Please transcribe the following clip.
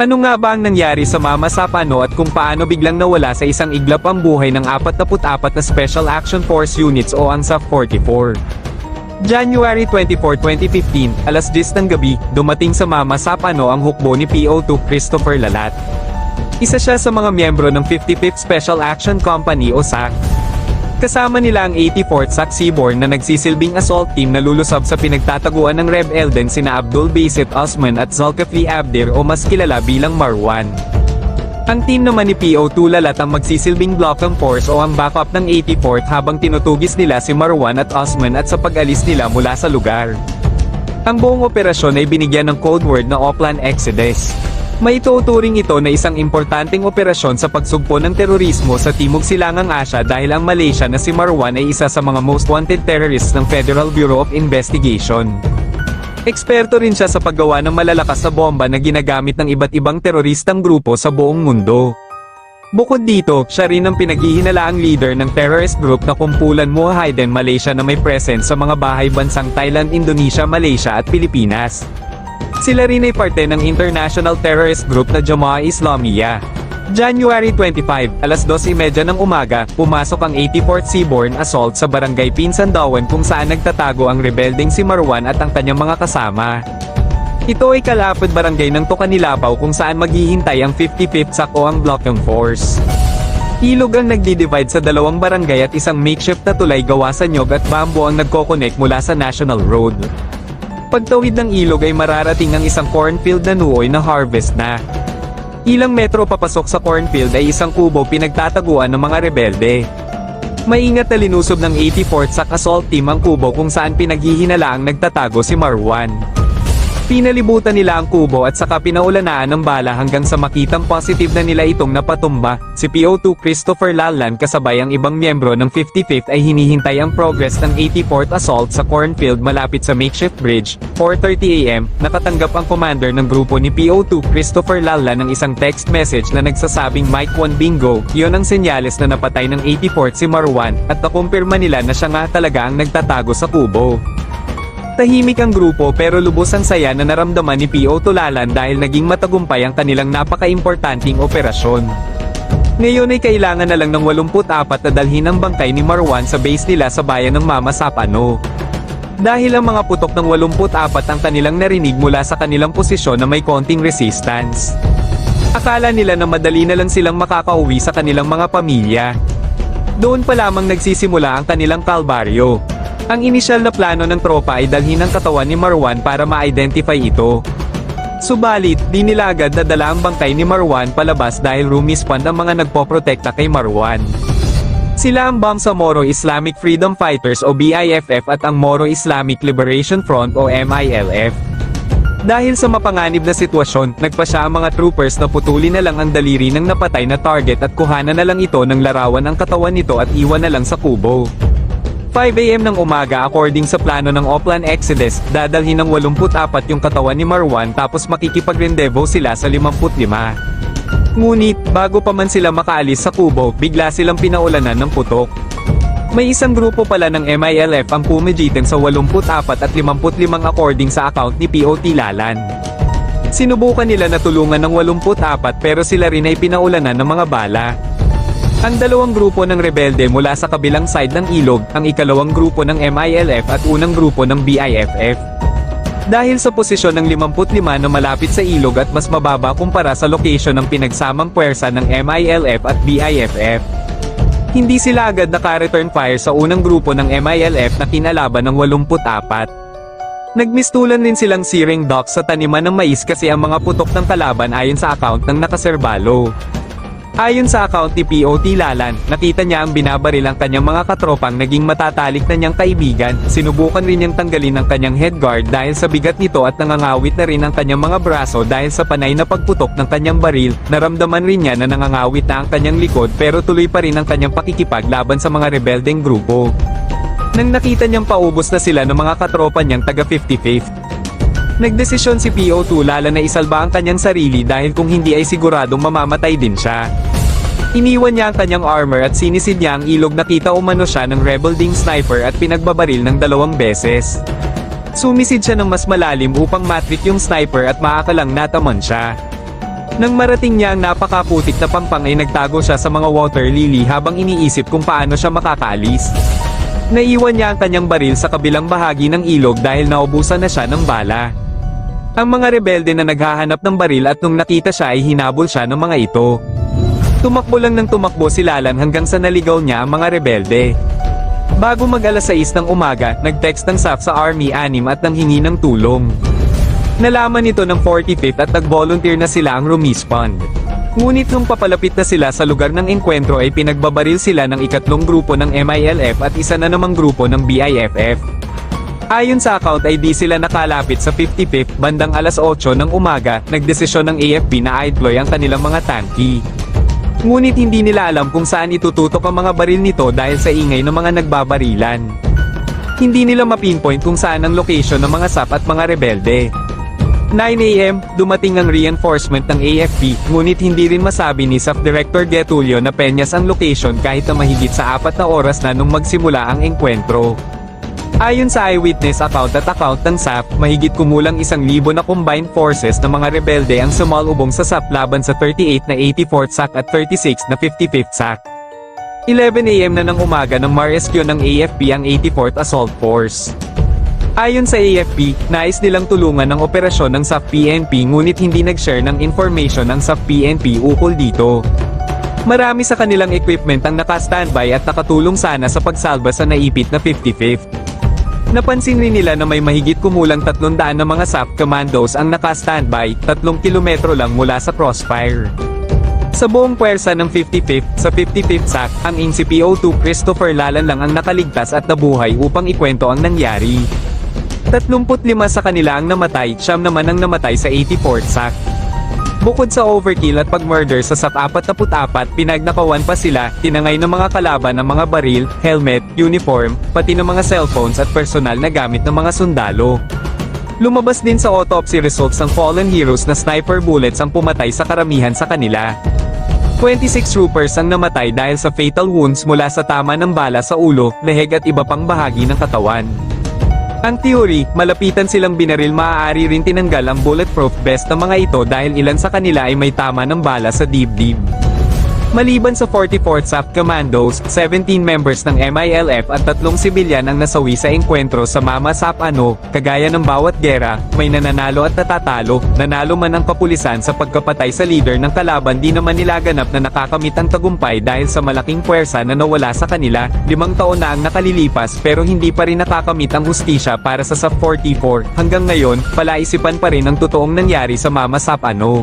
Ano nga ba ang nangyari sa Mama Sapano at kung paano biglang nawala sa isang iglap ang buhay ng 44 na Special Action Force Units o ang SAF-44? January 24, 2015, alas 10 ng gabi, dumating sa Mama Sapano ang hukbo ni PO2 Christopher Lalat. Isa siya sa mga miyembro ng 55th Special Action Company o SAC. Kasama nila ang 84th SAC Seaborn na nagsisilbing assault team na lulusab sa pinagtataguan ng Reb Elden sina Abdul Basit Osman at Zulkifli Abdir o mas kilala bilang Marwan. Ang team naman ni PO2 Lalat ang magsisilbing Blockham Force o ang backup ng 84th habang tinutugis nila si Marwan at Osman at sa pag-alis nila mula sa lugar. Ang buong operasyon ay binigyan ng code word na Oplan Exodus. May tuturing ito na isang importanteng operasyon sa pagsugpo ng terorismo sa Timog Silangang Asya dahil ang Malaysia na si Marwan ay isa sa mga most wanted terrorists ng Federal Bureau of Investigation. Eksperto rin siya sa paggawa ng malalakas na bomba na ginagamit ng iba't ibang teroristang grupo sa buong mundo. Bukod dito, siya rin ang pinaghihinalaang leader ng terrorist group na kumpulan Muahiden Malaysia na may presence sa mga bahay bansang Thailand, Indonesia, Malaysia at Pilipinas. Sila rin ay parte ng international terrorist group na Jamaah Islamiyah. January 25, alas 12.30 ng umaga, pumasok ang 84th Seaborn Assault sa barangay Pinsandawan kung saan nagtatago ang rebelding si Marwan at ang kanyang mga kasama. Ito ay kalapad barangay ng Tokanilapaw kung saan maghihintay ang 55th SAC o ang Blockham Force. Ilog ang nagdi-divide sa dalawang barangay at isang makeshift na tulay gawa sa nyog at bambo ang nagko-connect mula sa National Road. Pagtawid ng ilog ay mararating ang isang cornfield na nuoy na harvest na. Ilang metro papasok sa cornfield ay isang kubo pinagtataguan ng mga rebelde. Maingat na linusob ng 84th SAC assault team ang kubo kung saan pinaghihinalaang nagtatago si Marwan. Pinalibutan nila ang kubo at saka pinaulanaan ng bala hanggang sa makitang positive na nila itong napatumba. Si PO2 Christopher Lalan kasabay ang ibang miyembro ng 55th ay hinihintay ang progress ng 84th assault sa cornfield malapit sa makeshift bridge. 4.30am, nakatanggap ang commander ng grupo ni PO2 Christopher Lalan ng isang text message na nagsasabing Mike 1 Bingo, yon ang senyales na napatay ng 84th si Marwan, at nakumpirma nila na siya nga talaga ang nagtatago sa kubo. Tahimik ang grupo pero lubos ang saya na naramdaman ni P.O. Tulalan dahil naging matagumpay ang kanilang napaka-importanting operasyon. Ngayon ay kailangan na lang ng 84 na dalhin ang bangkay ni Marwan sa base nila sa bayan ng Mama Sapano. Dahil ang mga putok ng 84 ang kanilang narinig mula sa kanilang posisyon na may konting resistance. Akala nila na madali na lang silang makakauwi sa kanilang mga pamilya. Doon pa lamang nagsisimula ang kanilang kalbaryo. Ang inisyal na plano ng tropa ay dalhin ang katawan ni Marwan para ma-identify ito. Subalit, di nila agad nadala ang bangkay ni Marwan palabas dahil rumispond ang mga nagpoprotekta kay Marwan. Sila ang Bangsamoro Islamic Freedom Fighters o BIFF at ang Moro Islamic Liberation Front o MILF. Dahil sa mapanganib na sitwasyon, nagpa siya ang mga troopers na putulin na lang ang daliri ng napatay na target at kuhanan na lang ito ng larawan ang katawan nito at iwan na lang sa kubo. 5am ng umaga according sa plano ng Oplan Exodus, dadalhin ng 84 yung katawan ni Marwan tapos makikipag-rendezvous sila sa 55. Ngunit, bago pa man sila makaalis sa kubo, bigla silang pinaulanan ng putok. May isang grupo pala ng MILF ang pumigitan sa 84 at 55 according sa account ni POT Lalan. Sinubukan nila na tulungan ng 84 pero sila rin ay pinaulanan ng mga bala. Ang dalawang grupo ng rebelde mula sa kabilang side ng ilog, ang ikalawang grupo ng MILF at unang grupo ng BIFF. Dahil sa posisyon ng 55 na malapit sa ilog at mas mababa kumpara sa location ng pinagsamang puwersa ng MILF at BIFF. Hindi sila agad naka-return fire sa unang grupo ng MILF na kinalaban ng 84. Nagmistulan din silang searing docks sa taniman ng mais kasi ang mga putok ng kalaban ayon sa account ng nakaserbalo. Ayon sa account ni POT Lalan, nakita niya ang binabaril ang kanyang mga katropang naging matatalik na niyang kaibigan, sinubukan rin niyang tanggalin ang kanyang headguard dahil sa bigat nito at nangangawit na rin ang kanyang mga braso dahil sa panay na pagputok ng kanyang baril, naramdaman rin niya na nangangawit na ang kanyang likod pero tuloy pa rin ang kanyang pakikipag laban sa mga rebeldeng grupo. Nang nakita niyang paubos na sila ng mga katropa niyang taga 55th, Nagdesisyon si PO2 lala na isalba ang kanyang sarili dahil kung hindi ay siguradong mamamatay din siya. Iniwan niya ang kanyang armor at sinisid niya ang ilog nakita umano siya ng rebel ding sniper at pinagbabaril ng dalawang beses. Sumisid siya ng mas malalim upang matrik yung sniper at maakalang nataman siya. Nang marating niya ang napakaputik na pampang ay nagtago siya sa mga water lily habang iniisip kung paano siya makakaalis. Naiwan niya ang kanyang baril sa kabilang bahagi ng ilog dahil naubusan na siya ng bala. Ang mga rebelde na naghahanap ng baril at nung nakita siya ay hinabol siya ng mga ito. Tumakbo lang ng tumakbo si Lalan hanggang sa naligaw niya ang mga rebelde. Bago mag alas 6 ng umaga, nag-text ng SAF sa Army 6 at nanghingi ng tulong. Nalaman ito ng 45th at nag-volunteer na sila ang rumispond. Ngunit nung papalapit na sila sa lugar ng engkwentro ay pinagbabaril sila ng ikatlong grupo ng MILF at isa na namang grupo ng BIFF. Ayon sa account ay di sila nakalapit sa 55th bandang alas 8 ng umaga, nagdesisyon ng AFP na i-deploy ang kanilang mga tanki. Ngunit hindi nila alam kung saan itututok ang mga baril nito dahil sa ingay ng mga nagbabarilan. Hindi nila mapinpoint kung saan ang location ng mga SAP at mga rebelde. 9am, dumating ang reinforcement ng AFP, ngunit hindi rin masabi ni SAP Director Getulio na Peñas ang location kahit na mahigit sa apat na oras na nung magsimula ang engkwentro. Ayon sa eyewitness account at account ng SAP, mahigit kumulang isang libo na combined forces ng mga rebelde ang sumalubong sa SAP laban sa 38 na 84th SAC at 36 na 55th SAC. 11am na ng umaga nang ma-rescue ng AFP ang 84th Assault Force. Ayon sa AFP, nais nilang tulungan ng operasyon ng SAP-PNP ngunit hindi nag-share ng information ng SAP-PNP ukol dito. Marami sa kanilang equipment ang naka-standby at nakatulong sana sa pagsalba sa naipit na 55th. Napansin rin nila na may mahigit kumulang 300 na mga SAP commandos ang naka-standby, 3 kilometro lang mula sa crossfire. Sa buong puwersa ng 55th sa 55th SAC, ang NCPO2 Christopher Lalan lang ang nakaligtas at nabuhay upang ikwento ang nangyari. 35 sa kanila ang namatay, siyam naman ang namatay sa 84th SAC. Bukod sa overkill at pag-murder sa SAP 44, pinagnakawan pa sila, tinangay ng mga kalaban ng mga baril, helmet, uniform, pati ng mga cellphones at personal na gamit ng mga sundalo. Lumabas din sa autopsy results ng fallen heroes na sniper bullets ang pumatay sa karamihan sa kanila. 26 troopers ang namatay dahil sa fatal wounds mula sa tama ng bala sa ulo, leheg at iba pang bahagi ng katawan. Ang theory, malapitan silang binaril maaari rin tinanggal ang bulletproof vest ng mga ito dahil ilan sa kanila ay may tama ng bala sa dibdib. Maliban sa 44th SAP Commandos, 17 members ng MILF at tatlong sibilyan ang nasawi sa engkwentro sa Mama SAP Ano, kagaya ng bawat gera, may nananalo at natatalo, nanalo man ang kapulisan sa pagkapatay sa leader ng kalaban di naman nila ganap na nakakamit ang tagumpay dahil sa malaking puwersa na nawala sa kanila, limang taon na ang nakalilipas pero hindi pa rin nakakamit ang hustisya para sa SAP 44, hanggang ngayon, palaisipan pa rin ang totoong nangyari sa Mama SAP Ano.